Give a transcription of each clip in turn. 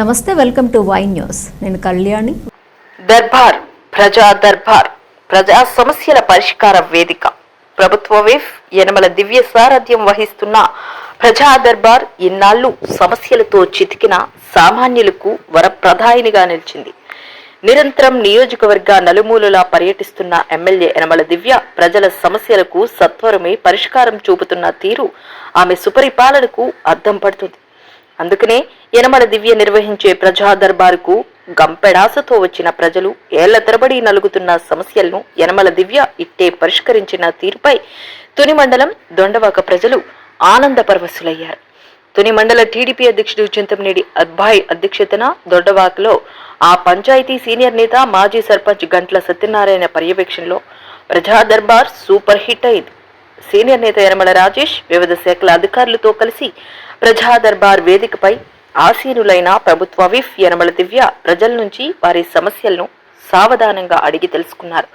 నమస్తే welcome to Y news. నేను కళ్యాణి. దర్బార్ ప్రజా దర్బార్ ప్రజా సమస్యల పరిష్కార వేదిక. ప్రభుత్వ వేఫ్ యనమల దివ్య సారథ్యం వహిస్తున్న ప్రజా దర్బార్ ఇన్నాళ్ళు సమస్యలతో చితికిన సామాన్యులకు వరప్రధాయినిగా నిలిచింది. నిరంతరం నియోజకవర్గ నలుమూలలా పర్యటిస్తున్న ఎమ్మెల్యే యనమల దివ్య ప్రజల సమస్యలకు సత్వరమే పరిష్కారం చూపుతున్న తీరు ఆమె సుపరిపాలనకు అద్దం పడుతుంది. అందుకనే యనమల దివ్య నిర్వహించే ప్రజా దర్బారుకు గంపెడాసతో వచ్చిన ప్రజలు ఏళ్ళ తరబడి నలుగుతున్న సమస్యలను యనమల దివ్య ఇట్టే పరిష్కరించిన తీరుపై తుని మండలం దొండవాక ప్రజలు ఆనంద పరవశులయ్యారు. తుని మండల టీడీపీ అధ్యక్షుడు చింతమనేడి అద్భాయ్ అధ్యక్షతన దొడ్డవాకలో ఆ పంచాయతీ సీనియర్ నేత మాజీ సర్పంచ్ గంట్ల సత్యనారాయణ పర్యవేక్షణలో ప్రజా దర్బార్ సూపర్ హిట్ అయింది. సీనియర్ నేత యనమల రాజేష్ వివిధ శాఖల అధికారులతో కలిసి ప్రజా దర్బార్ వేదికపై ఆసీనులైన ప్రభుత్వ విఫ్ యనమల దివ్య ప్రజల నుంచి వారి సమస్యలను సావధానంగా అడిగి తెలుసుకున్నారు.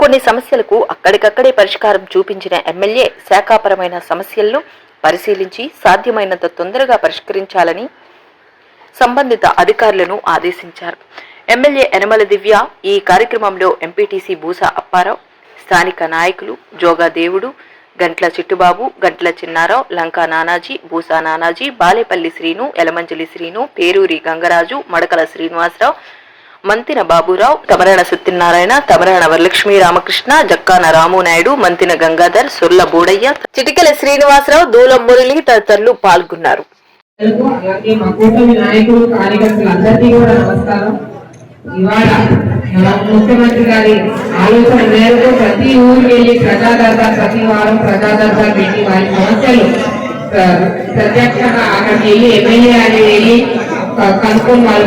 కొన్ని సమస్యలకు అక్కడికక్కడే పరిష్కారం చూపించిన ఎమ్మెల్యే శాఖాపరమైన సమస్యలను పరిశీలించి సాధ్యమైనంత తొందరగా పరిష్కరించాలని సంబంధిత అధికారులను ఆదేశించారు. ఎమ్మెల్యే యనమల దివ్య ఈ కార్యక్రమంలో ఎంపీటీసీ బూసా అప్పారావు స్థానిక నాయకులు జోగా దేవుడు గంట్ల చిట్టుబాబు గంట్ల చిన్నారావు లంకా నానాజీ బూసా నానాజీ బాలేపల్లి శ్రీను ఎలమంజలి శ్రీను పేరూరి గంగరాజు మడకల శ్రీనివాసరావు మంతిన బాబురావు తమరాణ సత్యనారాయణ తమరాణ వరలక్ష్మీ రామకృష్ణ జక్కాన రామునాయుడు మంతిన గంగాధర్ సుర్ల బూడయ్య చిటికెల శ్రీనివాసరావు దూలం మురళి తదితరులు పాల్గొన్నారు. అలాగే మా కూటమి నాయకులు కార్యకర్తలందరికీ కూడా నమస్కారం. ఇవాళ ముఖ్యమంత్రి గారి ఆలోచన మేరకు ప్రతి ఊరికి వెళ్ళి ప్రజా ప్రతి వారం ప్రజా పెట్టి వారి సమస్యలు ప్రత్యక్షంగా అక్కడికి వెళ్ళి ఎమ్మెల్యే అని వెళ్ళి కనుక్కొని వాళ్ళ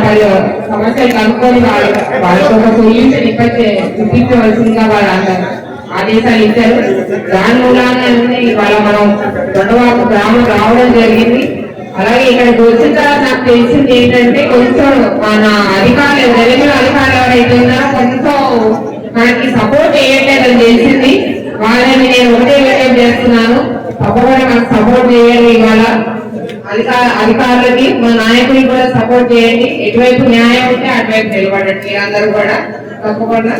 సమస్యలు కనుక్కొని వాళ్ళ వాళ్ళకి ఒక సొల్యూషన్ ఇప్పటికే చూపించవలసిందిగా వాళ్ళు ఆదేశాలు ఇచ్చారు. దాని మూలానే ఇవాళ మనం రెండవ గ్రామం రావడం జరిగింది. అలాగే ఇక్కడికి వచ్చిన తర్వాత నాకు తెలిసింది ఏంటంటే కొంచెం మన అధికారులు రెవెన్యూ అధికారులు ఎవరైతే ఉన్నారో కొంచెం మనకి సపోర్ట్ చేయట్లేదని తెలిసింది. వాళ్ళని నేను ఒకటే విషయం చేస్తున్నాను. తప్పకుండా నాకు సపోర్ట్ చేయండి ఇవాళ. అధికార అధికారులకి మా నాయకుడికి కూడా సపోర్ట్ చేయండి. ఎటువైపు న్యాయం ఉంటే అటువైపు నిలబడండి. అందరూ కూడా తప్పకుండా.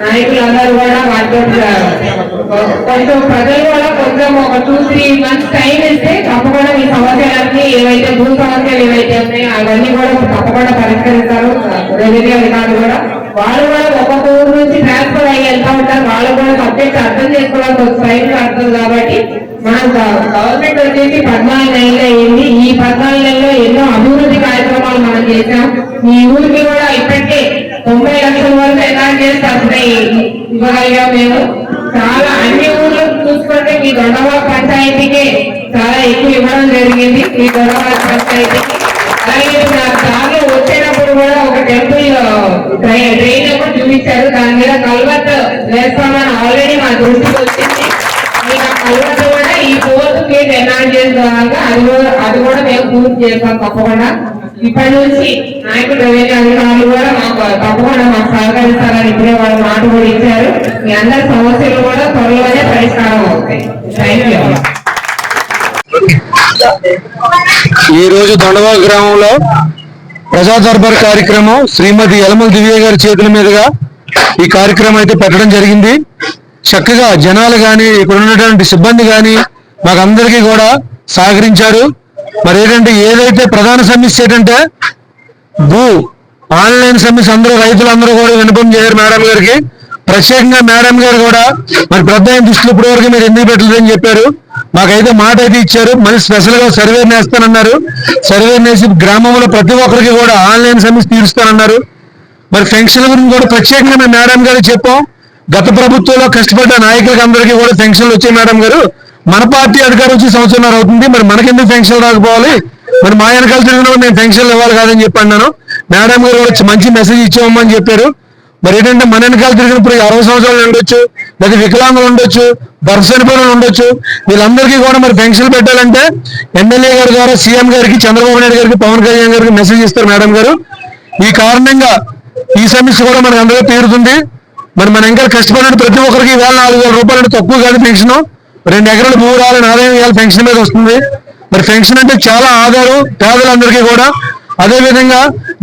నాయకులందరూ కూడా వాటితో కొంచెం ప్రజలు కూడా కొంచెం ఒక టూ త్రీ మంత్స్ టైం ఇస్తే తప్పకుండా మీ సమస్యలన్నీ ఏవైతే భూ సమస్యలు ఏవైతే ఉన్నాయో అవన్నీ కూడా తప్పకుండా పరిష్కరిస్తారు. రెవెన్యూ అధికారులు కూడా. వాళ్ళు కూడా ఒక్కొక్క ఊరు నుంచి ట్రాన్స్ఫర్ అయ్యి వెళ్తా ఉంటారు. వాళ్ళు కూడా సబ్జెక్ట్ అర్థం చేసుకోవడానికి ఒక టైం పడుతుంది కాబట్టి మన గవర్నమెంట్ వచ్చేసి పద్నాలుగు నెలలు అయింది ఈ పద్నాలుగు నెలల్లో ఎన్నో అభివృద్ధి కార్యక్రమాలు మనం చేసాం ఈ ఊరికి కూడా ఇప్పటికే తొంభై లక్షల వరకు ఎలా చేస్తే. అప్పుడే ఇవ్వగలిగాం మేము గొడవ పంచాయతీకి చాలా ఎక్కువ ఇవ్వడం జరిగింది. ఈ గొడవ పంచాయతీకి. అలాగే ఇప్పుడు నాకు చాలా వచ్చేటప్పుడు కూడా ఒక టెంపుల్ ట్రైన్ ఎప్పుడు చూపించారు. దాని మీద కల్వత్ వేస్తామని ఆల్రెడీ మా దృష్టికి వచ్చింది. మీకు ఆ కల్వత్ కూడా ఈ ఫోర్త్ ఫేజ్ ఎనాన్ చేసేదాకా అది కూడా అది కూడా మేము పూర్తి చేస్తాం తప్పకుండా. ఇప్పటి నుంచి నాయకుడు రెవెన్యూ అధికారులు కూడా మాకు తప్పకుండా మాకు సహకరిస్తారని ఇప్పుడే వాళ్ళు మాట కూడా ఇచ్చారు. మీ అందరి సమస్యలు కూడా త్వరలోనే పరిష్కారం అవుతాయి. థ్యాంక్ యూ ఈ రోజు దొండవా గ్రామంలో ప్రజా దర్బార్ కార్యక్రమం శ్రీమతి యలమల దివ్య గారి చేతుల మీదుగా ఈ కార్యక్రమం అయితే పెట్టడం జరిగింది. చక్కగా జనాలు కానీ ఇక్కడ ఉన్నటువంటి సిబ్బంది కానీ మాకందరికీ కూడా సహకరించారు. మరి ఏంటంటే ఏదైతే ప్రధాన సమస్య ఏంటంటే భూ ఆన్లైన్ సమస్య అందరూ రైతులందరూ కూడా వినపం చేయరు మేడం గారికి. ప్రత్యేకంగా మేడం గారు కూడా మరి ప్రధాన దృష్టిలో ఇప్పటి వరకు మీరు ఎందుకు పెట్టలేదని చెప్పారు. మాకైతే మాట అయితే ఇచ్చారు. మరి స్పెషల్గా సర్వే నేస్తానన్నారు. సర్వే నేసి గ్రామంలో ప్రతి ఒక్కరికి కూడా ఆన్లైన్ సమస్య తీరుస్తానన్నారు. మరి పెన్షన్ గురించి కూడా ప్రత్యేకంగా మేము మేడం గారు చెప్పాం. గత ప్రభుత్వంలో కష్టపడ్డ నాయకులకు అందరికీ కూడా ఫెన్షన్లు వచ్చాయి మేడం గారు. మన పార్టీ అధికారం వచ్చి సంవత్సరం అవుతుంది. మరి మనకెందుకు పెన్షన్ రాకపోవాలి? మరి మా వెనకాల తిరిగిన వాళ్ళు మేము ఇవ్వాలి కాదని చెప్పి అన్నాను. మేడం గారు వచ్చి మంచి మెసేజ్ ఇచ్చామని చెప్పారు. మరి ఏంటంటే మన వెనకాల తిరిగినప్పుడు అరవై సంవత్సరాలు ఉండొచ్చు లేదా వికలాంగులు ఉండొచ్చు బర్త్ చనిపోయిన ఉండొచ్చు. వీళ్ళందరికీ కూడా మరి పెన్షన్ పెట్టాలంటే ఎమ్మెల్యే గారి ద్వారా సీఎం గారికి చంద్రబాబు నాయుడు గారికి పవన్ కళ్యాణ్ గారికి మెసేజ్ ఇస్తారు మేడం గారు. ఈ కారణంగా ఈ సమస్య కూడా మనకు అందరూ తీరుతుంది. మరి మన ఇంకా కష్టపడిన ప్రతి ఒక్కరికి వేల నాలుగు వేల రూపాయలు తక్కువ కాదు పెన్షన్ రెండు ఎకరాలు మూడు రావాలని ఆదాయం ఇవాళ పెన్షన్ మీద వస్తుంది. మరి పెన్షన్ అంటే చాలా ఆధారం పేదలందరికీ కూడా. అదేవిధంగా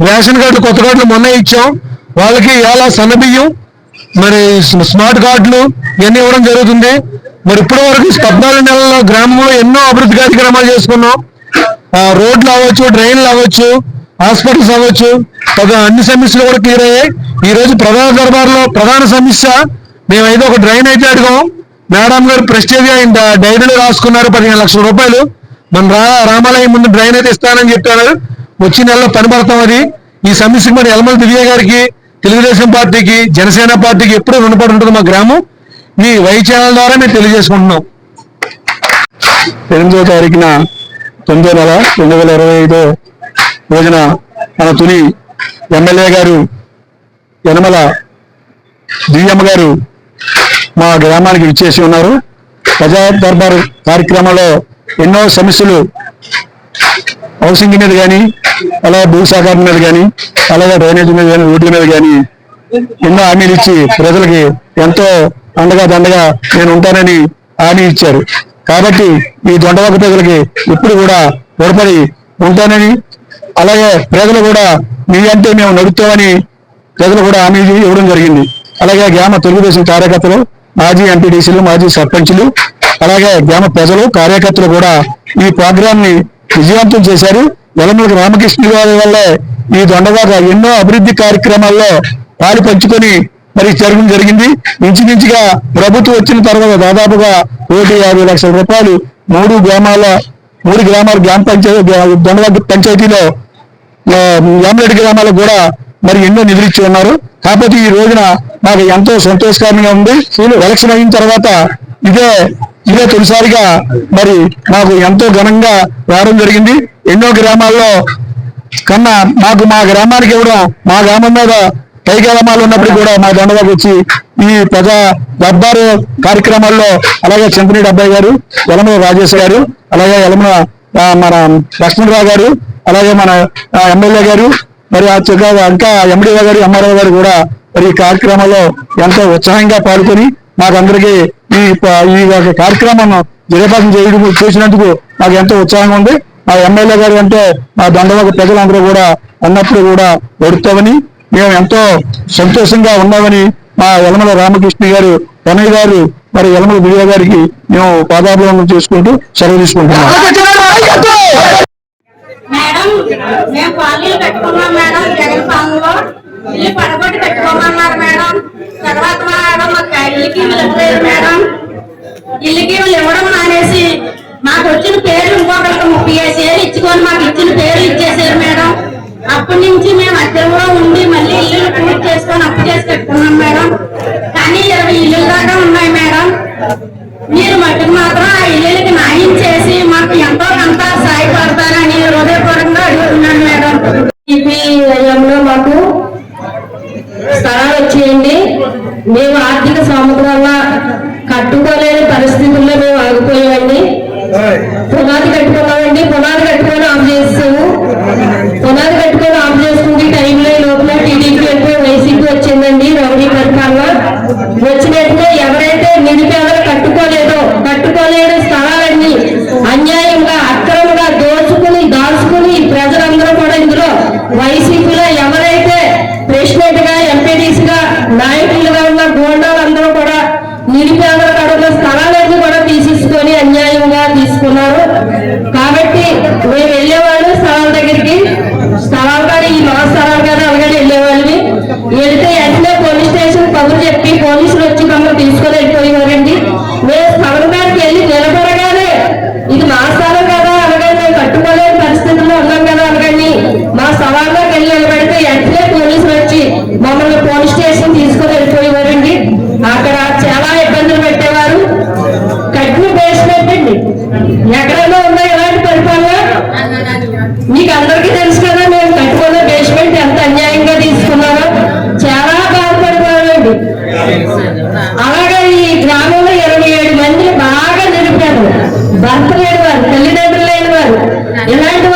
రేషన్ కార్డు కొత్త కార్డులు మొన్న ఇచ్చాం. వాళ్ళకి ఇవాళ సన్నబియ్యం మరి స్మార్ట్ కార్డులు ఇవన్నీ ఇవ్వడం జరుగుతుంది. మరి ఇప్పటి వరకు పద్నాలుగు నెలల్లో గ్రామంలో ఎన్నో అభివృద్ధి కార్యక్రమాలు చేసుకున్నాం. రోడ్లు అవ్వచ్చు డ్రైన్లు అవ్వచ్చు హాస్పిటల్స్ అవ్వచ్చు అన్ని సమస్యలు కూడా క్లియర్ అయ్యాయి. ఈ రోజు ప్రధాన దర్బార్లో ప్రధాన సమస్య మేమైతే ఒక డ్రైన్ అయితే అడిగాం. మేడం గారు ప్రెస్టేజ్ ఆయన డైరీలో రాసుకున్నారు పదిహేను లక్షల రూపాయలు. మన రా రామాలయం ముందు డ్రైన్ అయితే ఇస్తానని చెప్పారు. వచ్చే నెలలో పనిపడతాం అది. ఈ సమస్య మన యలమల దివ్య గారికి తెలుగుదేశం పార్టీకి జనసేన పార్టీకి ఎప్పుడు రుణపడి ఉంటుంది మా గ్రామం. మీ వై ఛానల్ ద్వారా మేము తెలియజేసుకుంటున్నాం. ఎనిమిదో తారీఖున తొమ్మిదో నెల రెండు వేల ఇరవై ఐదో రోజున మన తొలి ఎమ్మెల్యే గారు యనమల దివ్యమ్మ గారు మా గ్రామానికి విచ్చేసి ఉన్నారు. ప్రజా దర్బార్ కార్యక్రమంలో ఎన్నో సమస్యలు హౌసింగ్ మీద కానీ అలాగే భూ మీద కానీ అలాగే డ్రైనేజ్ మీద కానీ రోడ్ల మీద కానీ ఎన్నో హామీలు ఇచ్చి ప్రజలకి ఎంతో అండగా దండగా నేను ఉంటానని హామీ ఇచ్చారు. కాబట్టి ఈ దొండవక ప్రజలకి ఇప్పుడు కూడా రుణపడి ఉంటానని అలాగే ప్రజలు కూడా మీ అంటే మేము నడుపుతామని ప్రజలు కూడా హామీ ఇవ్వడం జరిగింది. అలాగే గ్రామ తెలుగుదేశం కార్యకర్తలు మాజీ ఎంపీటీసీలు మాజీ సర్పంచులు అలాగే గ్రామ ప్రజలు కార్యకర్తలు కూడా ఈ ప్రోగ్రామ్ని విజయవంతం చేశారు. యలమూలకి రామకృష్ణ గారి వల్లే ఈ దొండవాగ ఎన్నో అభివృద్ధి కార్యక్రమాల్లో పాలు పంచుకొని మరి జరగడం జరిగింది. ఇంచుమించుగా ప్రభుత్వం వచ్చిన తర్వాత దాదాపుగా కోటి యాభై లక్షల రూపాయలు మూడు గ్రామాల మూడు గ్రామాల గ్రామ పంచాయతీ దొండవాగ పంచాయతీలో యామరెడ్డి గ్రామాలకు కూడా మరి ఎన్నో నిధులు ఇచ్చి ఉన్నారు. కాకపోతే ఈ రోజున నాకు ఎంతో సంతోషకరంగా ఉంది. ఎలక్షన్ అయిన తర్వాత ఇదే ఇదే తొలిసారిగా మరి నాకు ఎంతో ఘనంగా రావడం జరిగింది. ఎన్నో గ్రామాల్లో కన్నా మాకు మా గ్రామానికి ఇవ్వడం మా గ్రామం మీద పై గ్రామాలు ఉన్నప్పుడు కూడా మా దండలకు వచ్చి ఈ ప్రజా దర్బారు కార్యక్రమాల్లో అలాగే చింతనీడి అబ్బాయి గారు యలమల రాజేష్ గారు అలాగే యలమల మన లక్ష్మణరావు గారు అలాగే మన ఎమ్మెల్యే గారు మరి ఆ చుక్క ఇంకా ఎండిఓ గారు ఎంఆర్ఓ గారు కూడా మరి ఈ కార్యక్రమంలో ఎంతో ఉత్సాహంగా పాల్గొని మాకందరికీ ఈ ఈ యొక్క కార్యక్రమం జయపాతం చేయడం చేసినందుకు నాకు ఎంతో ఉత్సాహంగా ఉంది. మా ఎమ్మెల్యే గారు అంటే మా దండవక ప్రజలందరూ కూడా అన్నప్పుడు కూడా వడుతామని మేము ఎంతో సంతోషంగా ఉన్నామని మా యలమల రామకృష్ణ గారు కనయ్య గారు మరి యలమల దివ్య గారికి మేము పాదాభివందనం చేసుకుంటూ సెలవు తీసుకుంటున్నాం. పడగొట్టి మేడం. తర్వాత మేడం మాకు ఇల్లుకి ఇవ్వలేదు మేడం. ఇల్లుకి ఇవ్వడం మానేసి మాకు వచ్చిన పేర్లు ఇంకొకరికి ముప్పై ఐదు ఇచ్చుకొని మాకు ఇచ్చిన పేర్లు ఇచ్చేసారు మేడం. అప్పటి నుంచి మేము అద్దెలో ఎలాంటి